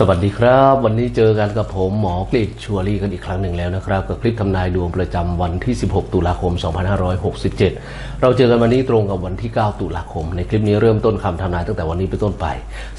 สวัสดีครับ วันนี้เจอกันกับผมหมอกฤษชัวรี่กันอีกครั้งหนึ่งแล้วนะครับ กับคลิปทำนายดวงประจำวันที่ 16 ตุลาคม 2567 เราเจอกันวันนี้ตรงกับวันที่ 9 ตุลาคม ในคลิปนี้เริ่มต้นคำทำนายตั้งแต่วันนี้เป็นต้นไป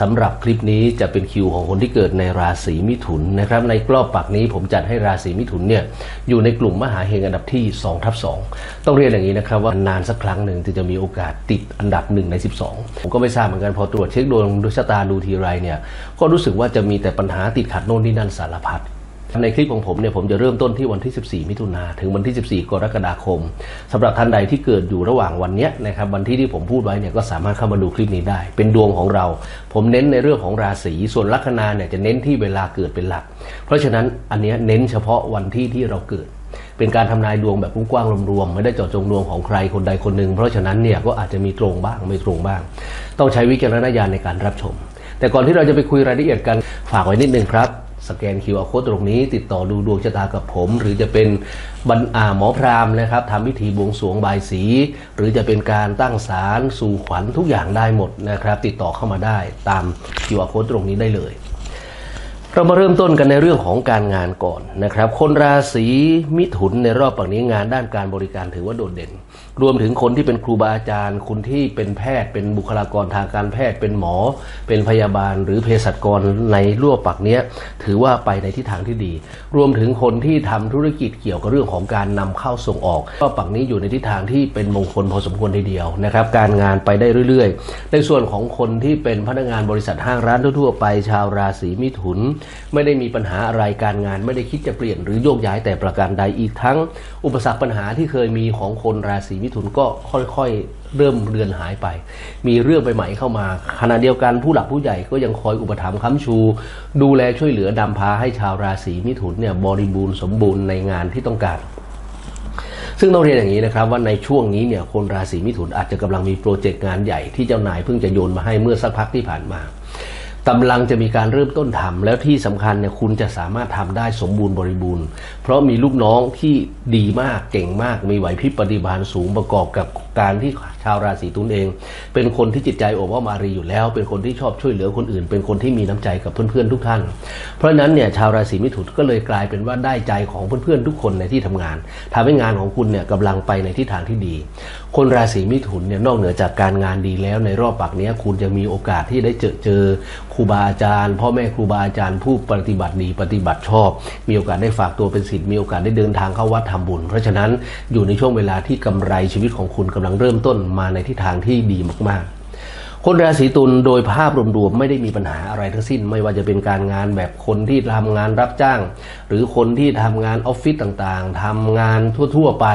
สำหรับคลิปนี้จะเป็นคิวของคนที่เกิดในราศีมิถุนนะครับในกรอบปักนี้ผมจัดให้ราศีมิถุนเนี่ยอยู่ในกลุ่มมหาเฮงอันดับที่2ทับ2ต้องเรียนอย่างนี้นะครับว่านานสักครั้งหนึ่งจะมีโอกาสติดอันดับ1ใน 12 ผมก็ไม่ทราบเหมือนกันพอตรวจเช็คดวงดูชะตาดูทีไรเนี่ยก็รู้สึกว่าจะมีแต่ปัญหาติดขัดโน่นนี่นั่นสารพัดในคลิปของผมเนี่ยผมจะเริ่มต้นที่วันที่ 14 มิถุนาถึงวันที่ 14 กรกฎาคมสำหรับท่านใดที่เกิดอยู่ระหว่างวันนี้นะครับวันที่ที่ผมพูดไว้เนี่ยก็สามารถเข้ามาดูคลิปนี้ได้ เป็นดวงของเรา ผมเน้นในเรื่องของราศีส่วนลัคนาเนี่ยจะเน้นที่เวลาเกิดเป็นหลัก เพราะฉะนั้นอันเนี้ยเน้นเฉพาะวันที่ที่เราเกิด เป็นการทำนายดวงแบบกว้างๆรวมๆไม่ได้เจาะจงดวงของใครคนใดคนหนึ่งเพราะฉะนั้นเนี่ยก็อาจจะมีตรงบ้างไม่ตรงบ้าง ต้องใช้วิจารณญาณในการรับชม แต่ก่อนที่เราจะไปคุยรายละเอียดกันฝากไว้นิดนึงครับ สแกน QR Code ตรงนี้ ติดต่อดูดวงชะตากับผม หรือจะเป็นบรรอาหมอพรามนะครับทำพิธีบวงสรวงบายสี หรือจะเป็นการตั้งศาลสู่ขวัญทุกอย่างได้หมดนะครับ ติดต่อเข้ามาได้ตาม QR Code ตรงนี้ได้เลย เรามาเริ่มต้นกันในเรื่องของการงานก่อนนะครับ คนราศีมิถุนในรอบปักนี้งานด้านการบริการถือว่าโดดเด่น รวมถึงคนที่เป็นครูบาอาจารย์ คนที่เป็นแพทย์ เป็นบุคลากรทางการแพทย์ เป็นหมอ เป็นพยาบาล หรือเภสัชกรในรอบปักเนี้ยถือว่าไปในทิศทางที่ดี รวมถึงคนที่ทำธุรกิจเกี่ยวกับเรื่องของการนำเข้าส่งออกรอบปักนี้อยู่ในทิศทางที่เป็นมงคลพอสมควรทีเดียวนะครับ การงานไปได้เรื่อย ๆ ในส่วนของคนที่เป็นพนักงานบริษัทห้างร้านทั่วๆไป ชาวราศีมิถุนไม่ได้มีปัญหาอะไรการงาน ไม่ได้คิดจะเปลี่ยนหรือโยกย้ายแต่ประการใดอีกทั้ง อุปสรรคปัญหาที่เคยมีของคนราศีมิถุนก็ค่อยๆ เริ่มเรือนหายไป มีเรื่องใหม่ๆเข้ามาขณะเดียวกันผู้หลักผู้ใหญ่ก็ยังคอยอุปถัมภ์ค้ำชู ดูแลช่วยเหลือนำพาให้ชาวราศีมิถุนเนี่ยบริบูรณ์สมบูรณ์ในงานที่ต้องการซึ่งต้องเรียนอย่างนี้นะครับว่าในช่วงนี้เนี่ยคนราศีมิถุนอาจจะกำลังมีโปรเจกต์งานใหญ่ที่เจ้านายเพิ่งจะโยนมาให้เมื่อสักพักที่ผ่านมา กำลังจะมีการเริ่มต้นทำแล้วที่สำคัญเนี่ยคุณจะสามารถทำได้สมบูรณ์บริบูรณ์ เพราะมีลูกน้องที่ดีมากเก่งมาก มีไหวพริบปฏิภาณสูงประกอบกับการที่ ชาวราศีตุลเอง เป็นคนที่จิตใจโอบอ้อมอารีอยู่แล้ว เป็นคนที่ชอบช่วยเหลือคนอื่น เป็นคนที่มีน้ำใจกับเพื่อนๆทุกท่าน เพราะนั้นเนี่ยชาวราศีมิถุนก็เลยกลายเป็นว่าได้ใจของเพื่อนๆทุกคนในที่ทำงานทำให้งานของคุณเนี่ยกำลังไปในทิศทางที่ดี คนราศีมิถุนเนี่ยนอกเหนือจากการงานดีแล้วในรอบปักนี้คุณจะมีโอกาสที่ได้เจอเจอครูบาอาจารย์ พ่อแม่ครูบาอาจารย์ผู้ปฏิบัติดีปฏิบัติชอบ มีโอกาสได้ฝากตัวเป็นศิษย์มีโอกาสได้เดินทางเข้าวัดทำบุญ เพราะฉะนั้นอยู่ในช่วงเวลาที่กำไรชีวิตของคุณกำลังเริ่มต้นมาในทิศทางที่ดีมากๆ คนราศีตุลโดยภาพรวมๆไม่ได้มีปัญหาอะไรทั้งสิ้น ไม่ว่าจะเป็นการงานแบบคนที่ทำงานรับจ้าง หรือคนที่ทำงานออฟฟิศต่างๆทำงานทั่วๆไป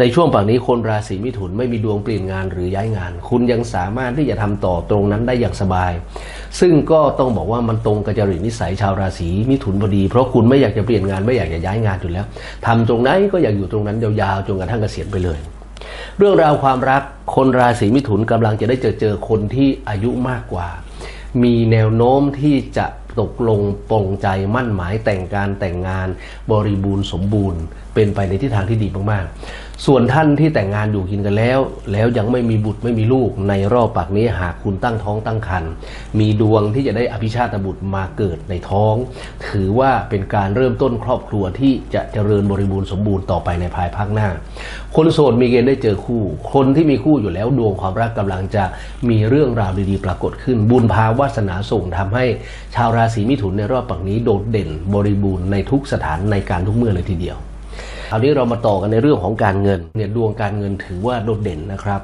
ในช่วงปักนี้คนราศีมิถุนไม่มีดวงเปลี่ยนงานหรือย้ายงาน คุณยังสามารถที่จะทำต่อตรงนั้นได้อย่างสบาย ซึ่งก็ต้องบอกว่ามันตรงกับจริตนิสัยชาวราศีมิถุนพอดี เพราะคุณไม่อยากจะเปลี่ยนงานไม่อยากจะย้ายงานอยู่แล้วทำตรงไหนก็อยากอยู่ตรงนั้นยาวๆจนกระทั่งเกษียณไปเลย เรื่องราวความรักคนราศีมิถุนกำลังจะได้เจอเจอคนที่อายุมากกว่า มีแนวโน้มที่จะตกลงปรงใจมั่นหมายแต่งการแต่งงานบริบูรณ์สมบูรณ์ เป็นไปในทิศทางที่ดีมากๆ ส่วนท่านที่แต่งงานอยู่กินกันแล้ว แล้วยังไม่มีบุตรไม่มีลูกในรอบปากนี้หากคุณตั้งท้องตั้งครรภ์มีดวงที่จะได้อภิชาตบุตรมาเกิดในท้อง ถือว่าเป็นการเริ่มต้นครอบครัวที่จะเจริญบริบูรณ์สมบูรณ์ต่อไปในภายภาคหน้า คนโสดมีเกณฑ์ได้เจอคู่ คนที่มีคู่อยู่แล้วดวงความรักกำลังจะมีเรื่องราวดีๆ ปรากฏขึ้น บุญพาวาสนาส่งทำให้ชาวราศีมิถุนในรอบปักนี้โดดเด่นบริบูรณ์ในทุกสถานในการทุกเมื่อเลยทีเดียว คราวนี้เรามาต่อกันในเรื่องของการเงินเนี่ยดวงการเงินถือว่าโดดเด่นนะครับ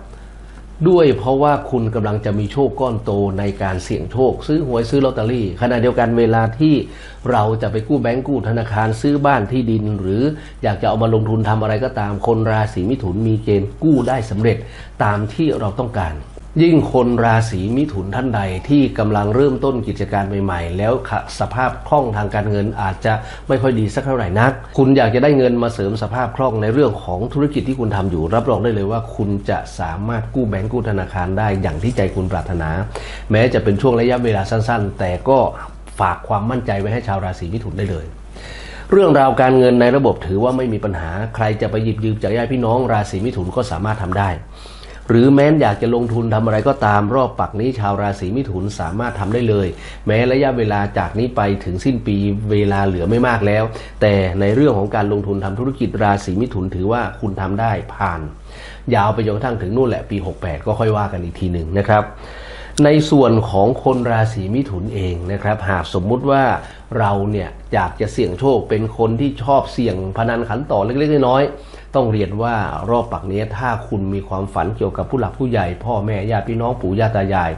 ด้วยเพราะว่าคุณกำลังจะมีโชคก้อนโตในการเสี่ยงโชค ซื้อหวยซื้อลอตเตอรี่ ขณะเดียวกันเวลาที่เราจะไปกู้แบงก์กู้ธนาคารซื้อบ้านที่ดิน หรืออยากจะเอามาลงทุนทำอะไรก็ตามคนราศีมิถุนมีเกณฑ์กู้ได้สำเร็จตามที่เราต้องการ ยิ่งคนราศีมิถุนท่านใดที่กำลังเริ่มต้นกิจการใหม่ๆ แล้วสภาพคล่องทางการเงินอาจจะไม่ค่อยดีสักเท่าไหร่นัก คุณอยากจะได้เงินมาเสริมสภาพคล่องในเรื่องของธุรกิจที่คุณทำอยู่ รับรองได้เลยว่าคุณจะสามารถกู้แบงก์กู้ธนาคารได้อย่างที่ใจคุณปรารถนา แม้จะเป็นช่วงระยะเวลาสั้น ๆ แต่ก็ฝากความมั่นใจไว้ให้ชาวราศีมิถุนได้เลยเรื่องราวการเงินในระบบถือว่าไม่มีปัญหา ใครจะไปหยิบยืมจากญาติพี่น้องราศีมิถุนก็สามารถทำได้ หรือแม้นอยากจะลงทุนทำอะไรก็ตามรอบปักนี้ชาวราศีมิถุนสามารถทำได้เลย แม้ระยะเวลาจากนี้ไปถึงสิ้นปีเวลาเหลือไม่มากแล้ว แต่ในเรื่องของการลงทุนทำธุรกิจราศีมิถุนถือว่าคุณทำได้ผ่าน ยาวไปจนกระทั่งถึงนู่นแหละปี 68 ก็ค่อยว่ากันอีกทีหนึ่งนะครับในส่วนของคนราศีมิถุนเองนะครับ หากสมมุติว่า เราเนี่ยอยากจะเสี่ยงโชคเป็นคนที่ชอบเสี่ยงพนันขันต่อเล็กๆน้อยๆต้องเรียนว่ารอบปักนี้ถ้าคุณมีความฝันเกี่ยวกับผู้หลักผู้ใหญ่ พ่อแม่ญาติพี่น้องปู่ย่าตายาย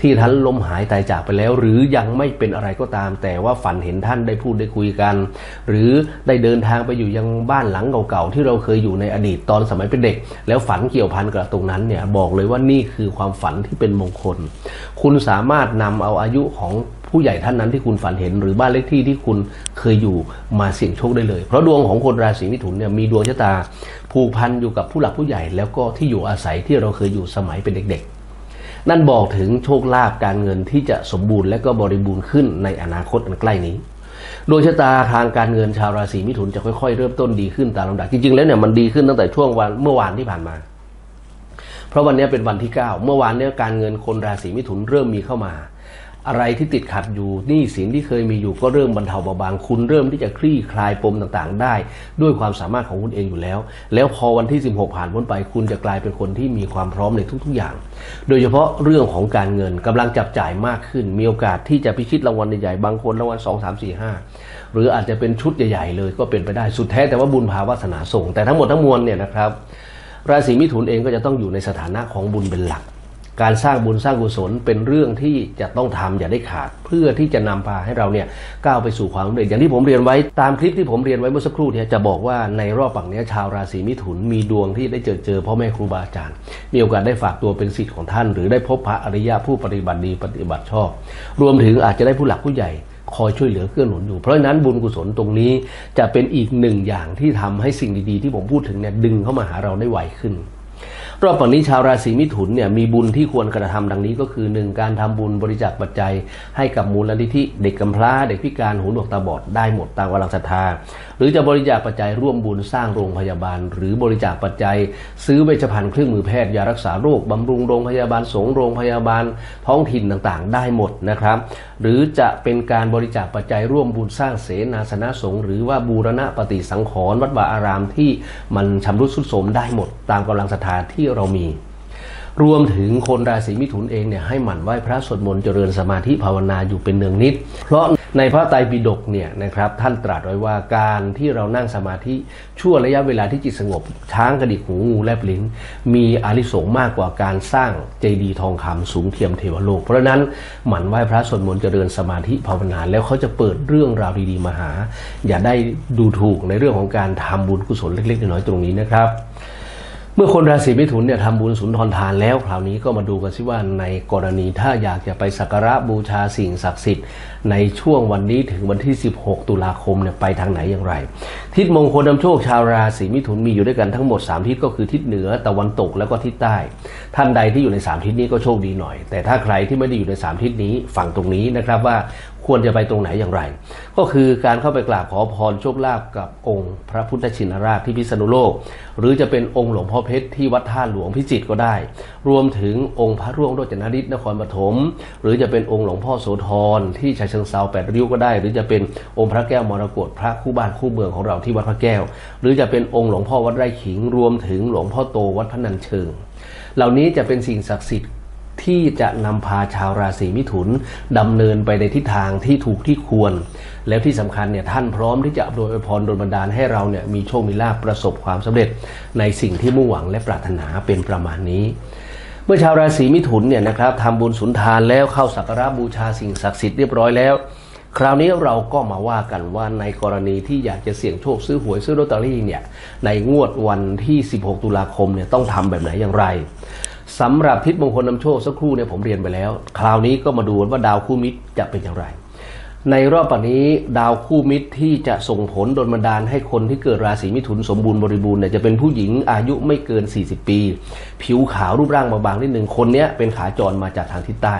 ที่ท่านล้มหายตายจากไปแล้ว หรือยังไม่เป็นอะไรก็ตาม แต่ว่าฝันเห็นท่านได้พูดได้คุยกัน หรือได้เดินทางไปอยู่ยังบ้านหลังเก่าๆที่เราเคยอยู่ในอดีตตอนสมัยเป็นเด็ก แล้วฝันเกี่ยวพันกับตรงนั้นเนี่ยบอกเลยว่านี่คือความฝันที่เป็นมงคล คุณสามารถนำเอาอายุของ ผู้ใหญ่ท่านนั้นที่คุณฝันเห็น หรือบ้านเลขที่ที่คุณเคยอยู่มาเสี่ยงโชคได้เลย เพราะดวงของคนราศีมิถุนเนี่ยมีดวงชะตาผูกพันอยู่กับผู้หลักผู้ใหญ่ แล้วก็ที่อยู่อาศัยที่เราเคยอยู่สมัยเป็นเด็ก ๆ นั่นบอกถึงโชคลาภการเงินที่จะสมบูรณ์และก็บริบูรณ์ขึ้นในอนาคตอันใกล้นี้ดวงชะตาทางการเงินชาวราศีมิถุนจะค่อยๆ เริ่มต้นดีขึ้นตามลำดับจริงๆแล้วเนี่ยมันดีขึ้นตั้งแต่ช่วงวันเมื่อวานที่ผ่านมา เพราะวันนี้เป็นวันที่ 9 เมื่อวานเนี่ยการเงินคนราศีมิถุนเริ่มมีเข้ามา อะไรที่ติดขัดอยู่หนี้สินที่เคยมีอยู่ก็เริ่มบรรเทาเบาบางคุณเริ่มที่จะคลี่คลายปมต่างๆ ได้ ด้วยความสามารถของคุณเองอยู่แล้ว แล้วพอวันที่ 16 ผ่านพ้นไป คุณจะกลายเป็นคนที่มีความพร้อมในทุกๆอย่าง โดยเฉพาะเรื่องของการเงินกำลังจับจ่ายมากขึ้น มีโอกาสที่จะพิชิตรางวัลใหญ่ๆบางคนรางวัล2 3 4 5 หรืออาจจะเป็นชุดใหญ่ ๆ เลยก็เป็นไปได้สุดแท้แต่ว่าบุญภาวาสนาส่งแต่ทั้งหมดทั้งมวลเนี่ยนะครับราศีมิถุนเองก็จะต้องอยู่ในสถานะของบุญเป็นหลัก การสร้างบุญสร้างกุศลเป็นเรื่องที่จะต้องทำอย่าได้ขาด เพื่อที่จะนำพาให้เราเนี่ยก้าวไปสู่ความสำเร็จอย่างที่ผมเรียนไว้ตามคลิปที่ผมเรียนไว้เมื่อสักครู่เนี่ยจะบอกว่าในรอบปังนี้ชาวราศีมิถุนมีดวงที่ได้เจอเจอพ่อแม่ครูบาอาจารย์ มีโอกาสได้ฝากตัวเป็นศิษย์ของท่าน หรือได้พบพระอริยะผู้ปฏิบัติดีปฏิบัติชอบ รวมถึงอาจจะได้ผู้หลักผู้ใหญ่คอยช่วยเหลือเกื้อหนุนอยู่เพราะฉะนั้นบุญกุศลตรงนี้จะเป็นอีกหนึ่งอย่างที่ทำให้สิ่งดีๆ ที่ผมพูดถึงเนี่ยดึงเข้ามาหาเราได้ไวขึ้น รอบฝั่งนี้ชาวราศีมิถุนเนี่ยมีบุญที่ควรกระทำดังนี้ก็คือหนึ่งการทำบุญบริจาคปัจจัย ให้กับมูลนิธิเด็กกำพร้าเด็กพิการหูหนวกตาบอดได้หมดตามกำลังศรัทธา หรือจะบริจาคปัจจัยร่วมบุญสร้างโรงพยาบาล หรือบริจาคปัจจัย ซื้อเวชภัณฑ์เครื่องมือแพทย์ยารักษาโรคบำรุงโรงพยาบาลสงฆ์โรงพยาบาลท้องถิ่นต่างๆ ได้หมดนะครับ หรือจะเป็นการบริจาคปัจจัยร่วมบุญสร้างเสนาสนะสงฆ์หรือว่าบูรณะปฏิสังขรณ์วัดวาอารามที่มันชำรุดทรุดโทรมได้หมด ตามกำลังศรัทธาที่เรามีรวมถึงคนราศีมิถุนเองเนี่ยให้หมั่นไหว้พระสวดมนต์เจริญสมาธิภาวนาอยู่เป็นเนืองนิด เพราะ ในพระไตรปิฎกเนี่ยนะครับท่านตรัสไว้ว่าการที่เรานั่งสมาธิชั่วระยะเวลาที่จิตสงบ ช้างกระดิกหูงูแลบลิ้น มีอานิสงส์มากกว่าการสร้างเจดีย์ทองคำสูงเทียมเทวโลก เพราะฉะนั้นหมั่นไหว้พระสวดมนต์เจริญสมาธิภาวนาแล้วเขาจะเปิดเรื่องราวดีๆมาหา อย่าได้ดูถูกในเรื่องของการทำบุญกุศลเล็กๆน้อยๆตรงนี้นะครับ เมื่อคนราศีมิถุนเนี่ยทำบุญสุนทรทานแล้ว คราวนี้ก็มาดูกันสิว่าในกรณีถ้าอยากจะไปสักการะบูชาสิ่งศักดิ์สิทธิ์ ในช่วงวันนี้ถึงวันที่ 16 ตุลาคมเนี่ยไปทางไหนอย่างไร ทิศมงคลนำโชคชาวราศีมิถุนมีอยู่ด้วยกันทั้งหมด 3 ทิศก็คือทิศเหนือตะวันตกแล้วก็ทิศใต้ ท่านใดที่อยู่ใน 3 ทิศนี้ก็โชคดีหน่อย แต่ถ้าใครที่ไม่ได้อยู่ใน 3 ทิศนี้ฝั่งตรงนี้นะครับว่า ควรจะไปตรงไหนอย่างไร ก็คือการเข้าไปกราบขอพรโชคลาภกับองค์พระพุทธชินราชที่พิษณุโลก หรือจะเป็นองค์หลวงพ่อเพชรที่วัดท่าหลวงพิจิตรก็ได้ รวมถึงองค์พระร่วงโรจนฤทธิ์นครปฐมหรือจะเป็นองค์หลวงพ่อโสธรที่ชายเชิงเซาแปดริ้วก็ได้ หรือจะเป็นองค์พระแก้วมรกตพระคู่บ้านคู่เมืองของเราที่วัดพระแก้ว หรือจะเป็นองค์หลวงพ่อวัดไร่ขิง รวมถึงหลวงพ่อโตวัดพนันเชิง เหล่านี้จะเป็นสิ่งศักดิ์สิทธิ์ ที่จะนำพาชาวราศีมิถุนดำเนินไปในทิศทางที่ถูกที่ควร แล้วที่สำคัญเนี่ยท่านพร้อมที่จะอำนวยพรดลบันดาลให้เราเนี่ยมีโชคมีลาภประสบความสำเร็จในสิ่งที่มุ่งหวังและปรารถนาเป็นประมาณนี้เมื่อชาวราศีมิถุนเนี่ยนะครับทำบุญสุนทานแล้วเข้าสักการะบูชาสิ่งศักดิ์สิทธิ์เรียบร้อยแล้ว คราวนี้เราก็มาว่ากันว่าในกรณีที่อยากจะเสี่ยงโชคซื้อหวยซื้อลอตเตอรี่เนี่ยในงวดวันที่ 16 ตุลาคมเนี่ยต้องทำแบบไหนอย่างไร สำหรับทิศมงคลนำโชคสักครู่เนี่ยผมเรียนไปแล้ว คราวนี้ก็มาดูว่าดาวคู่มิตรจะเป็นอย่างไร ในรอบปัจนี้ดาวคู่มิตรที่จะส่งผลดลบันดาลให้คนที่เกิดราศีมิถุนสมบูรณ์บริบูรณ์เนี่ยจะเป็นผู้หญิงอายุไม่เกิน 40 ปี ผิวขาวรูปร่างบางๆนิดหนึ่งคนเนี้ยเป็นขาจรมาจากทางทิศใต้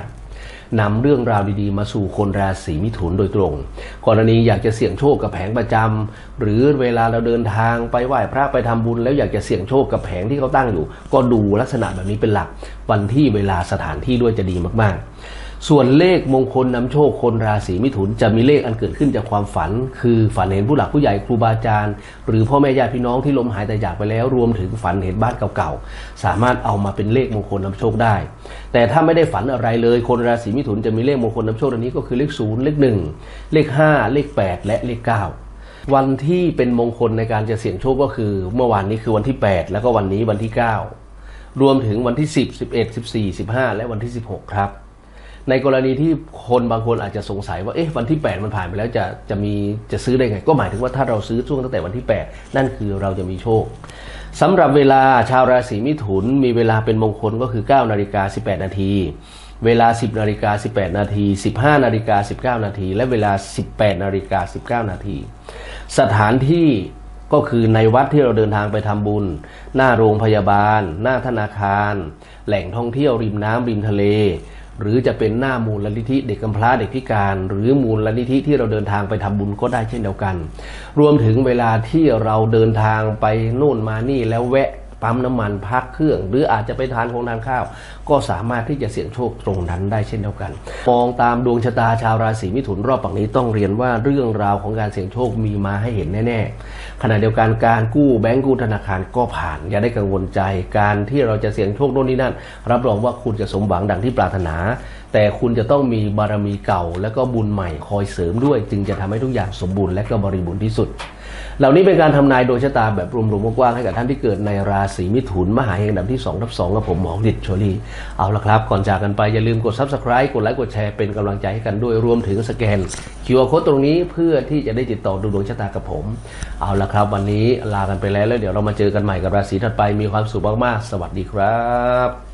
นำเรื่องราวดีๆ มาสู่คนราศีมิถุนโดยตรง กรณีอยากจะเสี่ยงโชคกับแผงประจำหรือเวลาเราเดินทางไปไหว้พระไปทำบุญ แล้วอยากจะเสี่ยงโชคกับแผงที่เขาตั้งอยู่ ก็ดูลักษณะแบบนี้เป็นหลัก วันที่เวลาสถานที่ด้วยจะดีมากๆ ส่วนเลขมงคลนำโชคคนราศีมิถุนจะมีเลขอันเกิดขึ้นจากความฝัน คือฝันเห็นผู้หลักผู้ใหญ่ครูบาอาจารย์ หรือพ่อแม่ญาติพี่น้องที่ล้มหายตายจากไปแล้ว รวมถึงฝันเห็นบ้านเก่าๆ สามารถเอามาเป็นเลขมงคลนำโชคได้ แต่ถ้าไม่ได้ฝันอะไรเลย คนราศีมิถุนจะมีเลขมงคลนำโชคอันนี้ก็คือเลขศูนย์เลขหนึ่งเลขห้าเลขแปดและเลขเก้าวันที่เป็นมงคลในการจะเสี่ยงโชคก็คือ เมื่อวานนี้คือวันที่ 8 แล้วก็วันนี้วันที่ 9 รวมถึงวันที่ 10 11 14 15 และวันที่ 16 ครับ ในกรณีที่คนบางคนอาจจะสงสัยว่าเอ๊ะวันที่ 8 มันผ่านไปแล้วจะจะมีจะซื้อได้ไง ก็หมายถึงว่าถ้าเราซื้อช่วงตั้งแต่วันที่ 8 นั่นคือเราจะมีโชคสำหรับเวลาชาวราศีมิถุนมีเวลาเป็นมงคลก็คือ 9 นาฬิกา 18 นาทีเวลา 10 นาฬิกา 18 นาที 15 นาฬิกา 19 นาที และเวลา 18 นาฬิกา 19 นาที สถานที่ก็คือในวัดที่เราเดินทางไปทำบุญ หน้าโรงพยาบาล หน้าธนาคาร แหล่งท่องเที่ยวริมน้ำริมทะเล หรือจะเป็นหน้ามูลนิธิเด็กกำพร้าเด็กพิการ หรือมูลนิธิที่เราเดินทางไปทำบุญก็ได้เช่นเดียวกัน รวมถึงเวลาที่เราเดินทางไปโน่นมานี่แล้วแวะ ปั๊มน้ำมันพักเครื่อง หรืออาจจะไปทานของทานข้าว ก็สามารถที่จะเสี่ยงโชคตรงนั้นได้เช่นเดียวกัน มองตามดวงชะตาชาวราศีมิถุนรอบปักนี้ต้องเรียนว่าเรื่องราวของการเสี่ยงโชคมีมาให้เห็นแน่ๆขณะเดียวกันการกู้แบงก์กู้ธนาคารก็ผ่าน อย่าได้กังวลใจการที่เราจะเสี่ยงโชคโน่นนี่นั่น รับรองว่าคุณจะสมหวังดังที่ปรารถนา แต่คุณจะต้องมีบารมีเก่า และก็บุญใหม่คอยเสริมด้วย จึงจะทำให้ทุกอย่างสมบูรณ์และก็บริบูรณ์ที่สุด เหล่านี้เป็นการทำนายโดยชะตาแบบรวมๆกว้างๆให้กับท่านที่เกิดในราศีมิถุน มหาเฮงดับที่2ทับ2กับผมหมอฤทธิ์โชลีเอาละครับ ก่อนจากกันไป อย่าลืมกด Subscribe กดไลค์กดแชร์เป็นกำลังใจให้กันด้วยรวมถึงสแกน QR Code ตรงนี้เพื่อที่จะได้ติดต่อดูดวงชะตากับผม เอาละครับ วันนี้ลากันไปแล้วแล้วเดี๋ยวเรามาเจอกันใหม่กับราศีถัดไปมีความสุขมากๆ สวัสดีครับ